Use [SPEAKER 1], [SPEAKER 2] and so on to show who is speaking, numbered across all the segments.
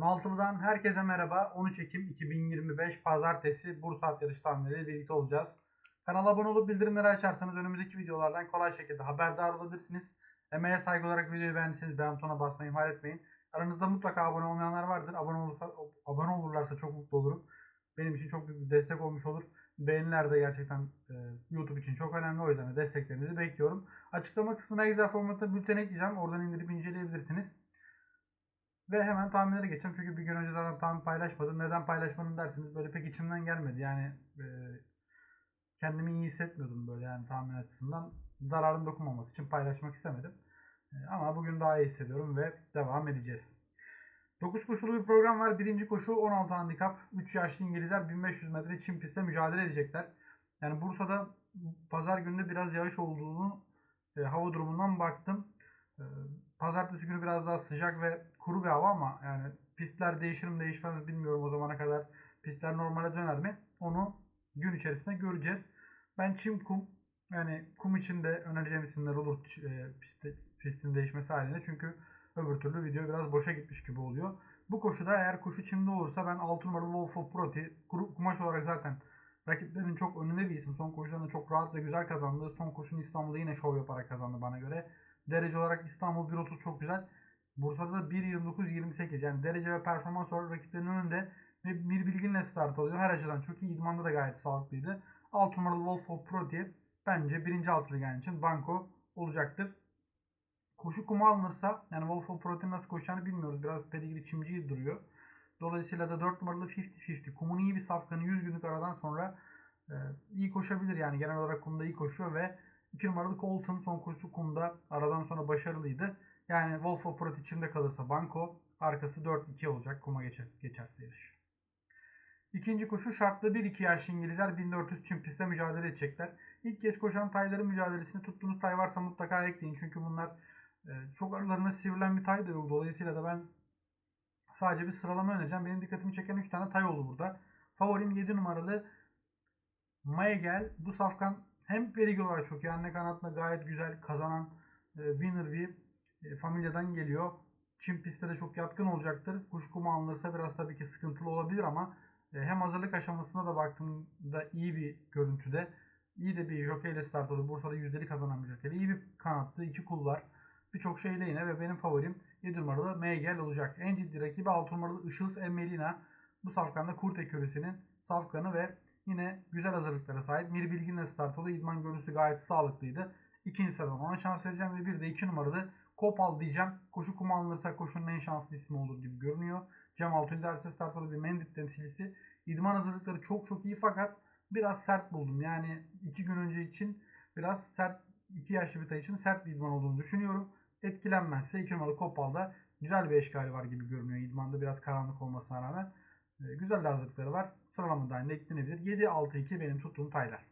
[SPEAKER 1] Maltılı'dan herkese merhaba. 13 Ekim 2025 Pazartesi Bursa At Yarış tahminleriyle birlikte olacağız. Kanala abone olup bildirimleri açarsanız önümüzdeki videolardan kolay şekilde haberdar olabilirsiniz. Emeğe saygı olarak videoyu beğendiyseniz beğen butonuna basmayı ihmal etmeyin. Aranızda mutlaka abone olmayanlar vardır. Abone, olursa, abone olurlarsa çok mutlu olurum. Benim için çok büyük bir destek olmuş olur. Beğeniler de gerçekten e, YouTube için çok önemli. O yüzden de desteklerinizi bekliyorum. Açıklama kısmına güzel formatta bülten ekleyeceğim. Oradan indirip inceleyebilirsiniz. Ve hemen tahminlere geçeceğim. Çünkü bir gün önce zaten tahmin paylaşmadım. Neden paylaşmadım derseniz böyle pek içimden gelmedi. Yani e, kendimi iyi hissetmiyordum böyle yani tahmin açısından. Zararın dokunmaması için paylaşmak istemedim. E, ama bugün daha iyi hissediyorum ve devam edeceğiz. 9 koşulu bir program var. Birinci koşu 16 handikap. 3 yaşlı İngilizler 1500 metre çim pistte mücadele edecekler. Yani Bursa'da pazar günü biraz yağış olduğunu e, hava durumundan baktım. E, pazartesi günü biraz daha sıcak ve kuru bir hava ama yani pistler değişir mi değişmez mi bilmiyorum o zamana kadar. Pistler normale döner mi? Onu gün içerisinde göreceğiz. Ben çim kum yani kum için de önereceğim isimler olur e, pistte, pistin değişmesi halinde. Çünkü öbür türlü video biraz boşa gitmiş gibi oluyor. Bu koşuda eğer koşu çimde olursa ben 6 numaralı Wolf of Proti kumaş olarak zaten rakiplerinin çok önünde bir isim. Son koşularında çok rahat ve güzel kazandı. Son koşunu İstanbul'da yine şov yaparak kazandı bana göre. Derece olarak İstanbul 1.30 çok güzel. Bursa'da da 1.29-28 yani derece ve performans olarak rakiplerinin önünde ve bir bilginle start alıyor. Her açıdan çok iyi. Da gayet sağlıklıydı. 6 numaralı Wolf of Pro diye bence birinci altılı gen için banko olacaktır. Koşu kumu alınırsa yani Wolf of Pro'nun nasıl koşacağını bilmiyoruz. Biraz pedigree çimci duruyor. Dolayısıyla da 4 numaralı 50-50. Kumun iyi bir safkanı 100 günlük aradan sonra e, iyi koşabilir. Yani genel olarak kumda iyi koşuyor ve 2 numaralı Colton son koşusu kumda aradan sonra başarılıydı. Yani Wolf of Prot içinde kalırsa banko arkası 4-2 olacak kuma geçer, geçerse yarış. İkinci koşu şartlı 1-2 yaşlı İngilizler 1400 çim pistte mücadele edecekler. İlk kez koşan tayların mücadelesini tuttuğunuz tay varsa mutlaka ekleyin. Çünkü bunlar e, çok aralarında sivrilen bir tay da yok. Dolayısıyla da ben sadece bir sıralama önereceğim. Benim dikkatimi çeken 3 tane tay oldu burada. Favorim 7 numaralı Maegel. Bu safkan hem perigül olarak çok iyi. Anne kanatla gayet güzel kazanan e, winner bir e, familyadan geliyor. Çim pistte de çok yatkın olacaktır. Kuş kumu alınırsa biraz tabii ki sıkıntılı olabilir ama e, hem hazırlık aşamasına da baktığımda iyi bir görüntüde. İyi de bir jokeyle start oldu. Bursa'da yüzdeli kazanan bir jokeyle. İyi bir kanattı. iki kul var. Birçok şeyle yine ve benim favorim 7 numaralı Meygel olacak. En ciddi rakibi 6 numaralı Işıl's Emelina. Bu safkanda kurt ekürüsünün safkanı ve yine güzel hazırlıklara sahip. Mir Bilgin'le start oldu. İdman görüntüsü gayet sağlıklıydı. İkinci sıradan ona şans vereceğim ve bir de 2 numaralı Kopal diyeceğim. Koşu kumu alınırsa koşunun en şanslı ismi olur gibi görünüyor. Cem Altunderse start oldu bir Mendip temsilcisi. İdman hazırlıkları çok çok iyi fakat biraz sert buldum. Yani 2 gün önce için biraz sert 2 yaşlı bir tay için sert bir idman olduğunu düşünüyorum. Etkilenmezse 2 numaralı Kopal'da güzel bir eşkali var gibi görünüyor. İdmanda biraz karanlık olmasına rağmen. E, güzel de hazırlıkları var. Sıralama dahilinde eklenebilir. 7-6-2 benim tuttuğum taylar.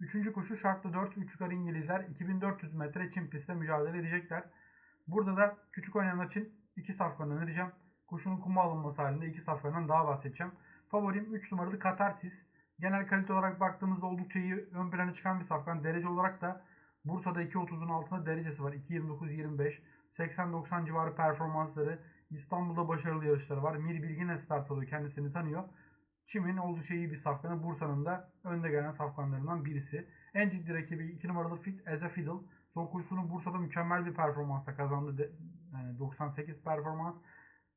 [SPEAKER 1] Üçüncü koşu şartlı 4 3 yukarı İngilizler 2400 metre çim pistte mücadele edecekler. Burada da küçük oynayanlar için iki safkan önereceğim. Koşunun kuma alınması halinde iki safkandan daha bahsedeceğim. Favorim 3 numaralı Katarsis. Genel kalite olarak baktığımızda oldukça iyi ön plana çıkan bir safkan. Derece olarak da Bursa'da 2.30'un altında derecesi var. 2.29-25. 80-90 civarı performansları. İstanbul'da başarılı yarışları var. Mir Bilgin'e start alıyor. Kendisini tanıyor. Çim'in oldukça iyi bir safkanı. Bursa'nın da önde gelen safkanlarından birisi. En ciddi rakibi 2 numaralı Fit A Fiddle. Son koşusunu Bursa'da mükemmel bir performansla kazandı. De, yani 98 performans.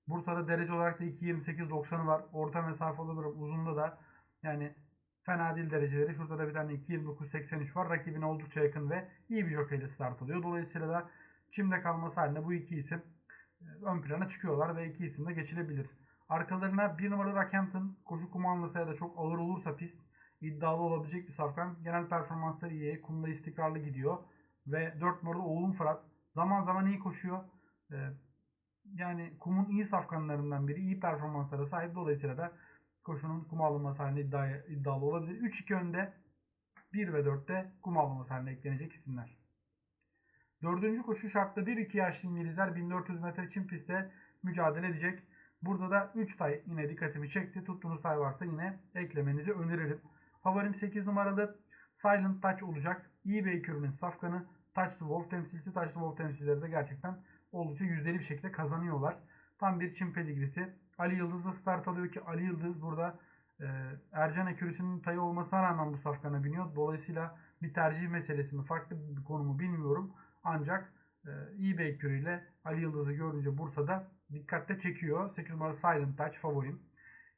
[SPEAKER 1] Bursa'da derece olarak da 2.28-90'ı var. Orta mesafe olarak uzunda da yani fena değil dereceleri. Şurada da bir tane 2.29-83 var. Rakibine oldukça yakın ve iyi bir jokeyle start alıyor. Dolayısıyla da Çim'de kalması halinde bu iki isim ön plana çıkıyorlar ve iki isim de geçilebilir. Arkalarına bir numaralı Rockhampton koşu kumandası ya da çok ağır olursa pist iddialı olabilecek bir safkan. Genel performansları iyi. Kumda istikrarlı gidiyor. Ve 4 numaralı Oğlum Fırat zaman zaman iyi koşuyor. Ee, yani kumun iyi safkanlarından biri. iyi performanslara sahip. Dolayısıyla da koşunun kum alınması halinde iddialı olabilir. 3-2 önde 1 ve 4'te kum alınması haline eklenecek isimler. Dördüncü koşu şartta 1-2 yaşlı İngilizler 1400 metre çim pistte mücadele edecek. Burada da 3 tay yine dikkatimi çekti. Tuttuğunuz tay varsa yine eklemenizi öneririm. Favorim 8 numaralı Silent Touch olacak. İyi bir ekürünün safkanı. Touch the Wolf temsilcisi. Touch the Wolf temsilcileri de gerçekten oldukça yüzdeli bir şekilde kazanıyorlar. Tam bir Çin pedigrisi. Ali Yıldız'la start alıyor ki Ali Yıldız burada e, Ercan Ekürüsü'nün tayı olmasına rağmen bu safkana biniyor. Dolayısıyla bir tercih meselesi mi farklı bir konumu bilmiyorum. Ancak e, iyi bir ekürüyle Ali Yıldız'ı görünce Bursa'da dikkatle çekiyor. 8 numara Silent Touch favorim.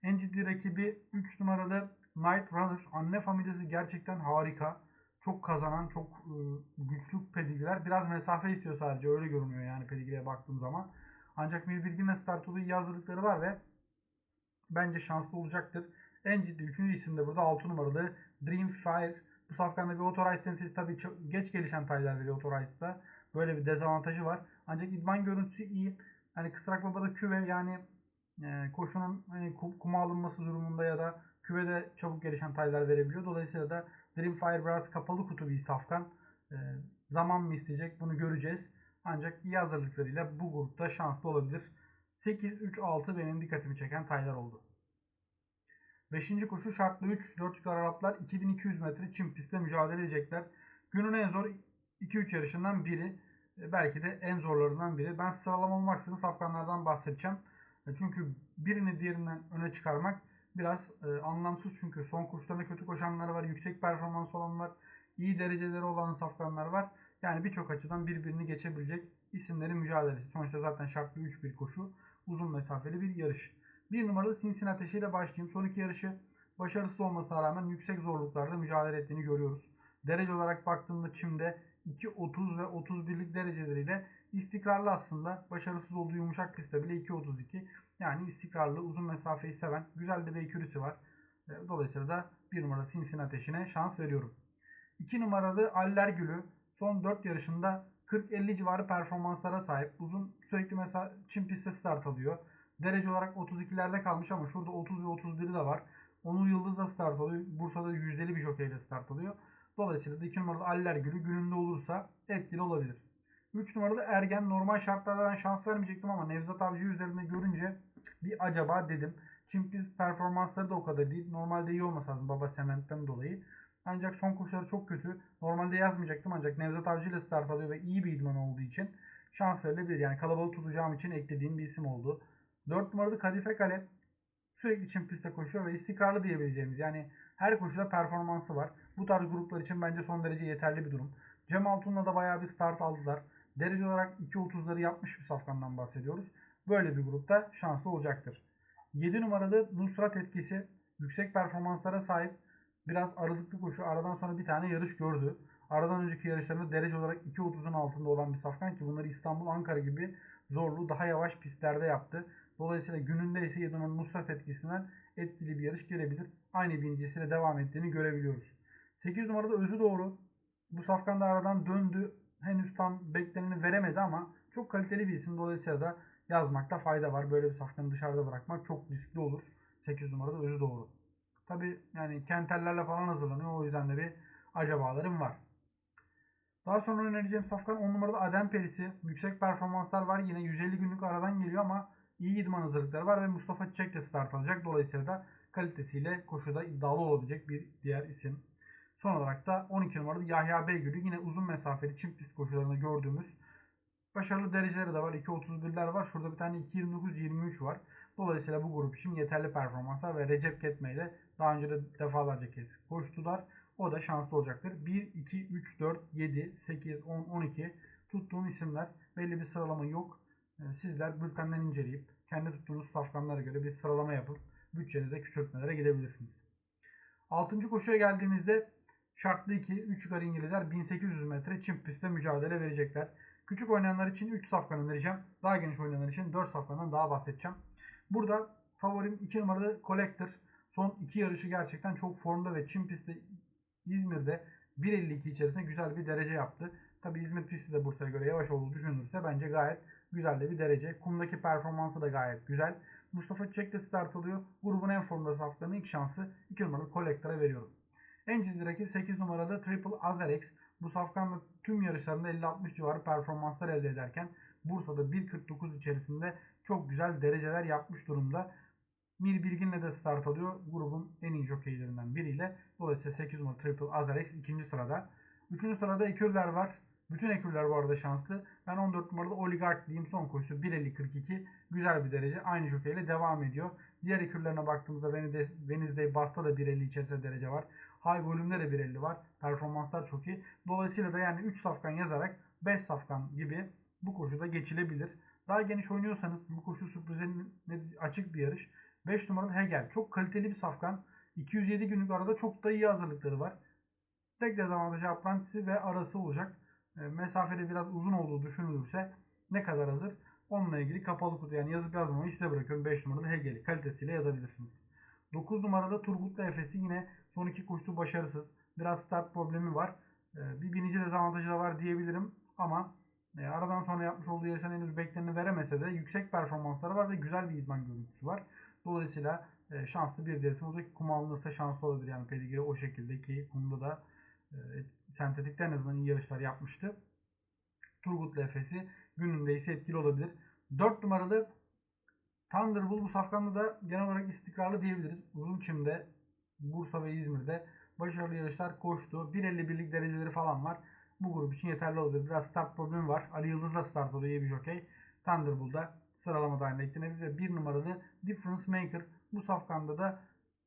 [SPEAKER 1] En ciddi rakibi 3 numaralı Night Runner. Anne familyası gerçekten harika. Çok kazanan, çok e, güçlü pedigriler. Biraz mesafe istiyor sadece. Öyle görünüyor yani pedigriye baktığım zaman. Ancak Mir Bilgin'le start olduğu iyi hazırlıkları var ve bence şanslı olacaktır. En ciddi 3. isim de burada 6 numaralı Dream Fire. Bu safkanda bir Autorize temsilcisi tabii geç gelişen taylar veriyor Autorize'da. Böyle bir dezavantajı var. Ancak idman görüntüsü iyi. Hani kısrak babada küve yani e, koşunun hani, kum- kuma alınması durumunda ya da küvede çabuk gelişen taylar verebiliyor. Dolayısıyla da Dreamfire biraz kapalı kutu bir safkan. E, zaman mı isteyecek bunu göreceğiz. Ancak iyi hazırlıklarıyla bu grupta şanslı olabilir. 8-3-6 benim dikkatimi çeken taylar oldu. Beşinci koşu şartlı 3. 4 yukarı Araplar 2200 metre çim pistte mücadele edecekler. Günün en zor 2-3 yarışından biri. E, Belki de en zorlarından biri. Ben sıralama olmaksızın safkanlardan bahsedeceğim. E, Çünkü birini diğerinden öne çıkarmak biraz e, anlamsız. Çünkü son koşularında kötü koşanlar var, yüksek performans olan var, iyi dereceleri olan safkanlar var. Yani birçok açıdan birbirini geçebilecek isimlerin mücadelesi. Sonuçta zaten şartlı 3 bir koşu. Uzun mesafeli bir yarış. Bir numaralı Cincinnati Ateşi ile başlayayım. Son iki yarışı başarısız olmasına rağmen yüksek zorluklarda mücadele ettiğini görüyoruz. Derece olarak baktığımda Çim'de 2.30 ve 31'lik dereceleriyle istikrarlı aslında. Başarısız olduğu yumuşak pistte bile 2.32. Yani istikrarlı, uzun mesafeyi seven, güzel de bir ekürisi var. E, Dolayısıyla da bir numaralı Cincinnati Ateşi'ne şans veriyorum. 2 numaralı Aller Gülü son 4 yarışında 40-50 civarı performanslara sahip. Uzun sürekli mesela Çin pistte start alıyor. Derece olarak 32'lerde kalmış ama şurada 30 ve 31'i de var. Onur Yıldız da start alıyor. Bursa'da yüzdeli bir jokeyle start alıyor. Dolayısıyla da 2 numaralı Aller Gülü gününde olursa etkili olabilir. 3 numaralı Ergen normal şartlarda şans vermeyecektim ama Nevzat Avcı üzerinde görünce bir acaba dedim. Çimpiz performansları da o kadar değil. Normalde iyi olmasa baba sementten dolayı. Ancak son koşuları çok kötü. Normalde yazmayacaktım ancak Nevzat Avcı ile start alıyor ve iyi bir idman olduğu için şans verilebilir. Yani kalabalık tutacağım için eklediğim bir isim oldu. 4 numaralı Kadife Kale sürekli çim pistte koşuyor ve istikrarlı diyebileceğimiz yani her koşuda performansı var. Bu tarz gruplar için bence son derece yeterli bir durum. Cem Altun'la da bayağı bir start aldılar. Derece olarak 2.30'ları yapmış bir safkandan bahsediyoruz. Böyle bir grupta şanslı olacaktır. 7 numaralı Nusrat etkisi yüksek performanslara sahip. Biraz aralıklı koşu. Aradan sonra bir tane yarış gördü. Aradan önceki yarışlarında derece olarak 2.30'un altında olan bir safkan ki bunları İstanbul, Ankara gibi zorlu, daha yavaş pistlerde yaptı. Dolayısıyla gününde ise 7 numaralı Nusrat etkisinden etkili bir yarış gelebilir. Aynı birincisiyle devam ettiğini görebiliyoruz. 8 numarada Özü Doğru. Bu safkan da aradan döndü. Henüz tam bekleneni veremedi ama çok kaliteli bir isim. Dolayısıyla da yazmakta fayda var. Böyle bir safkanı dışarıda bırakmak çok riskli olur. 8 numarada Özü Doğru. Tabi yani kentellerle falan hazırlanıyor. O yüzden de bir acabalarım var. Daha sonra önereceğim safkan 10 numarada Adem Perisi. Yüksek performanslar var. Yine 150 günlük aradan geliyor ama iyi idman hazırlıkları var ve Mustafa Çiçek de start alacak. Dolayısıyla da kalitesiyle koşuda iddialı olabilecek bir diğer isim. Son olarak da 12 numaralı Yahya Beygül'ü yine uzun mesafeli çift pist koşularında gördüğümüz başarılı dereceleri de var. 2.31'ler var. Şurada bir tane 2.29-23 var. Dolayısıyla bu grup için yeterli performanslar ve Recep Ketme ile daha önce de defalarca kez koştular. O da şanslı olacaktır. 1, 2, 3, 4, 7, 8, 10, 12 tuttuğum isimler. Belli bir sıralama yok. Ee, Sizler bültenden inceleyip kendi tuttuğunuz safkanlara göre bir sıralama yapıp bütçenize küçültmelere gidebilirsiniz. 6. koşuya geldiğimizde şartlı 2, 3 yukarı İngilizler 1800 metre çim pistte mücadele verecekler. Küçük oynayanlar için 3 safkan önereceğim. Daha geniş oynayanlar için 4 safkandan daha bahsedeceğim. Burada favorim 2 numaralı Collector. Son 2 yarışı gerçekten çok formda ve çim pistte İzmir'de 1.52 içerisinde güzel bir derece yaptı. Tabi İzmir pisti de Bursa'ya göre yavaş olduğu düşünülürse bence gayet güzel de bir derece. Kumdaki performansı da gayet güzel. Mustafa Çiçek de start alıyor. Grubun en formda saflarının ilk şansı 2 numaralı Collector'a veriyorum. En ciddi rakip 8 numaralı Triple Azarex. Bu safkanla tüm yarışlarında 50-60 civarı performanslar elde ederken Bursa'da 1.49 içerisinde çok güzel dereceler yapmış durumda. Mir Bilgin'le de start alıyor. Grubun en iyi jokeylerinden biriyle. Dolayısıyla 8 numaralı Triple Azarex ikinci sırada. Üçüncü sırada Ekürler var. Bütün ekürler bu arada şanslı. Ben 14 numarada Oligark diyeyim son koşusu 1.50-42 güzel bir derece. Aynı jokeyle devam ediyor. Diğer ekürlerine baktığımızda Wednesday, Bast'a da 1.50 içerisinde derece var. High volümde de 1.50 var. Performanslar çok iyi. Dolayısıyla da yani 3 safkan yazarak 5 safkan gibi bu koşuda geçilebilir. Daha geniş oynuyorsanız bu koşu sürprizin açık bir yarış. 5 numaralı Hegel. Çok kaliteli bir safkan. 207 günlük arada çok da iyi hazırlıkları var. Tek dezavantajı aprantisi ve arası olacak. E, mesafede biraz uzun olduğu düşünülürse ne kadar hazır? Onunla ilgili kapalı kutu yani yazıp yazmamayı size bırakıyorum. 5 numaralı Hegel'i kalitesiyle yazabilirsiniz. 9 numarada Turgut'la Efes'i yine son iki koşusu başarısız. Biraz start problemi var. E, bir binici dezavantajı da var diyebilirim. Ama e, aradan sonra yapmış olduğu yarıştan henüz bekleneni veremese de yüksek performansları var ve güzel bir idman görüntüsü var. Dolayısıyla şanslı bir derisi olacak. Kum alınırsa şanslı olabilir. Yani Pedigree o şekilde ki kumda da sentetikte en azından iyi yarışlar yapmıştı. Turgut Efes'i gününde ise etkili olabilir. 4 numaralı Thunderbolt bu safkanda da genel olarak istikrarlı diyebiliriz. Uzun çimde Bursa ve İzmir'de başarılı yarışlar koştu. 1.51'lik dereceleri falan var. Bu grup için yeterli olabilir. Biraz start problemi var. Ali Yıldız'la start oluyor iyi bir jokey. Thunderbolt'da sıralama dahilinde eklenebilir. Ve 1 numaralı Difference Maker. Bu safkanda da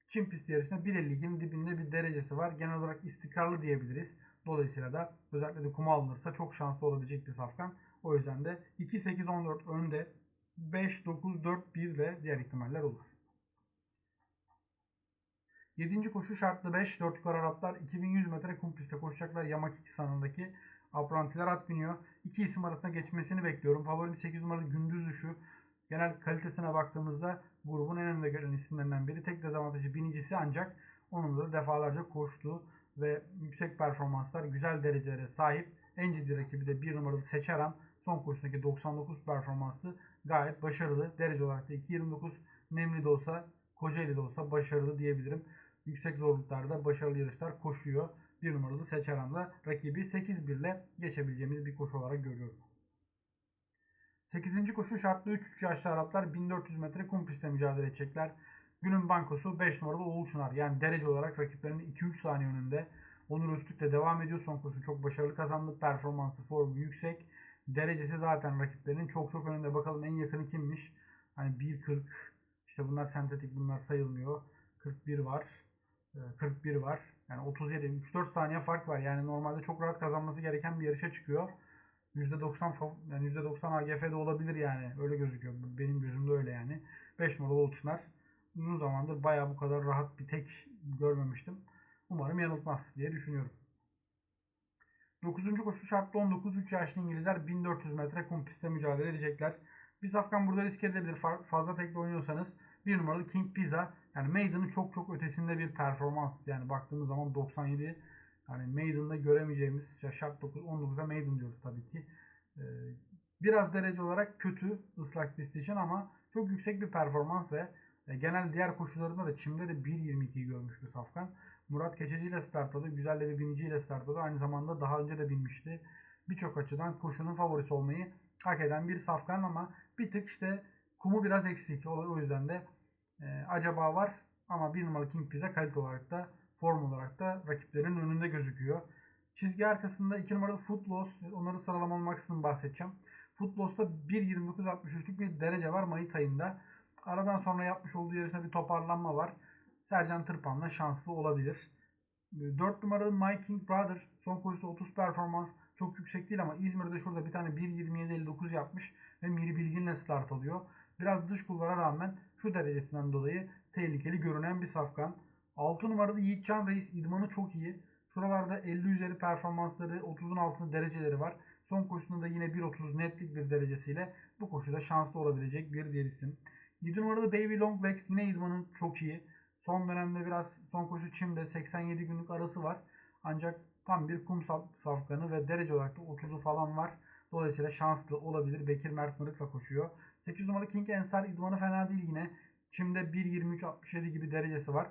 [SPEAKER 1] Çin pisti yarışında 1.52'nin dibinde bir derecesi var. Genel olarak istikrarlı diyebiliriz. Dolayısıyla da özellikle de kuma alınırsa çok şanslı olabilecek bir safkan. O yüzden de 2-8-14 önde 5-9-4-1 ile diğer ihtimaller olur. 7. koşu şartlı 5 4 yukarı Araplar 2100 metre kum pistte koşacaklar. Yamak 2 sanındaki aprantiler at biniyor. İki isim arasında geçmesini bekliyorum. Favorim 8 numaralı Gündüz Düşü. Genel kalitesine baktığımızda grubun en önde gelen isimlerinden biri. Tek dezavantajı binicisi ancak onun da defalarca koştuğu ve yüksek performanslar, güzel derecelere sahip. En ciddi rakibi de 1 numaralı Seçeram. Son koşusundaki 99 performansı gayet başarılı. Derece olarak da 2.29 Nemli de olsa, Kocaeli de olsa başarılı diyebilirim. Yüksek zorluklarda başarılı yarışlar koşuyor. 1 numaralı Seçeram'da rakibi 8-1 ile geçebileceğimiz bir koşu olarak görüyorum. 8. koşu şartlı 3 yaşlı Araplar 1400 metre kum pistte mücadele edecekler. Günün bankosu 5 numaralı Oğul Çınar. Yani derece olarak rakiplerinin 2-3 saniye önünde. Onur Öztürk de devam ediyor. Son koşu çok başarılı kazandı. Performansı, formu yüksek. Derecesi zaten rakiplerinin çok çok önünde. Bakalım en yakını kimmiş? Hani 1.40 işte bunlar sentetik bunlar sayılmıyor. 41 var. 41 ee, var. Yani 37 3-4 saniye fark var. Yani normalde çok rahat kazanması gereken bir yarışa çıkıyor. %90 yani %90 AGF'de olabilir yani. Öyle gözüküyor. Benim gözümde öyle yani. 5 numaralı Olçunar. Uzun zamandır baya bu kadar rahat bir tek görmemiştim. Umarım yanıltmaz diye düşünüyorum. 9. koşu şartlı 19 3 yaşlı İngilizler 1400 metre kum pistte mücadele edecekler. Bir safkan burada risk edebilir. Fazla tekli oynuyorsanız bir numaralı King Pizza. Yani Maiden'ın çok çok ötesinde bir performans. Yani baktığımız zaman 97 yani Maiden'da göremeyeceğimiz şart 9 19'a Maiden diyoruz tabii ki. Ee, biraz derece olarak kötü ıslak pist için ama çok yüksek bir performans ve e, genel diğer koşularında da çimde de 1.22'yi görmüş bir safkan. Murat Keçeci ile startladı. Güzel de bir biniciyle startladı. Aynı zamanda daha önce de binmişti. Birçok açıdan koşunun favorisi olmayı hak eden bir safkan ama bir tık işte kumu biraz eksik. O yüzden de e, acaba var ama bir numaralı King Pizza kalite olarak da form olarak da rakiplerin önünde gözüküyor. Çizgi arkasında 2 numaralı Footloss. Onları sıralama olmaksızın bahsedeceğim. Footloss'ta 1.29.63'lük bir derece var Mayıs ayında. Aradan sonra yapmış olduğu yarışta bir toparlanma var. Sercan Tırpan'la şanslı olabilir. 4 numaralı My King Brother son koşuda 30 performans çok yüksek değil ama İzmir'de şurada bir tane 1.27.59 yapmış ve Miri Bilgin'le start alıyor. Biraz dış kulvara rağmen şu derecesinden dolayı tehlikeli görünen bir safkan. 6 numaralı Yiğitcan Reis idmanı çok iyi. Şuralarda 50 üzeri performansları 30'un altında dereceleri var. Son koşusunda da yine 1.30 netlik bir derecesiyle bu koşuda şanslı olabilecek bir diğer isim. 7 numaralı Baby Long Legs yine idmanı çok iyi. Son dönemde biraz son koşu çimde 87 günlük arası var. Ancak tam bir kum safkanı ve derece olarak da 30'u falan var. Dolayısıyla şanslı olabilir. Bekir Mert Mırık'la koşuyor. 8 numaralı King Ensar idmanı fena değil yine. Çimde 1.23.67 gibi derecesi var.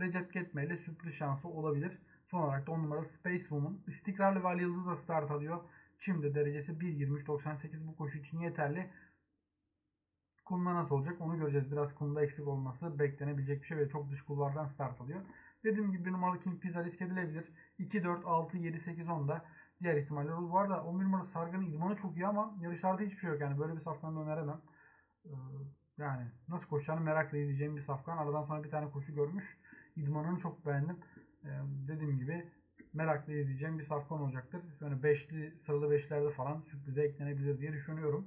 [SPEAKER 1] Recep Ketme ile sürpriz şansı olabilir. Son olarak da 10 numaralı Space Woman istikrarlı ve Ali start alıyor. Çimde derecesi 1.23.98 bu koşu için yeterli. Kumda nasıl olacak onu göreceğiz. Biraz kumda eksik olması beklenebilecek bir şey ve çok dış kulvardan start alıyor. Dediğim gibi bir numaralı King Pizza risk edilebilir. 2, 4, 6, 7, 8, 10'da diğer ihtimaller olur. Bu arada 11 numaralı Sargı'nın idmanı çok iyi ama yarışlarda hiçbir şey yok yani. Böyle bir safkanı öneremem. Ee, yani nasıl koşacağını merakla izleyeceğim bir safkan. Aradan sonra bir tane koşu görmüş. İdmanını çok beğendim. Ee, dediğim gibi merakla izleyeceğim bir safkan olacaktır. Sonra beşli, sıralı beşlerde falan sürprize eklenebilir diye düşünüyorum.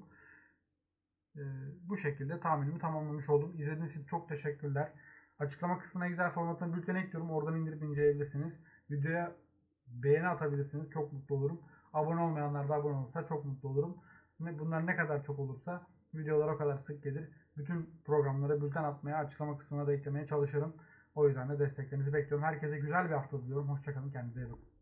[SPEAKER 1] Ee, bu şekilde tahminimi tamamlamış oldum. İzlediğiniz için çok teşekkürler. Açıklama kısmına Excel formatına bülten ekliyorum. Oradan indirip inceleyebilirsiniz. Videoya beğeni atabilirsiniz. Çok mutlu olurum. Abone olmayanlar da abone olursa çok mutlu olurum. Bunlar ne kadar çok olursa videolar o kadar sık gelir. Bütün programlara bülten atmaya, açıklama kısmına da eklemeye çalışırım. O yüzden de desteklerinizi bekliyorum. Herkese güzel bir hafta diliyorum. Hoşçakalın. Kendinize iyi bakın.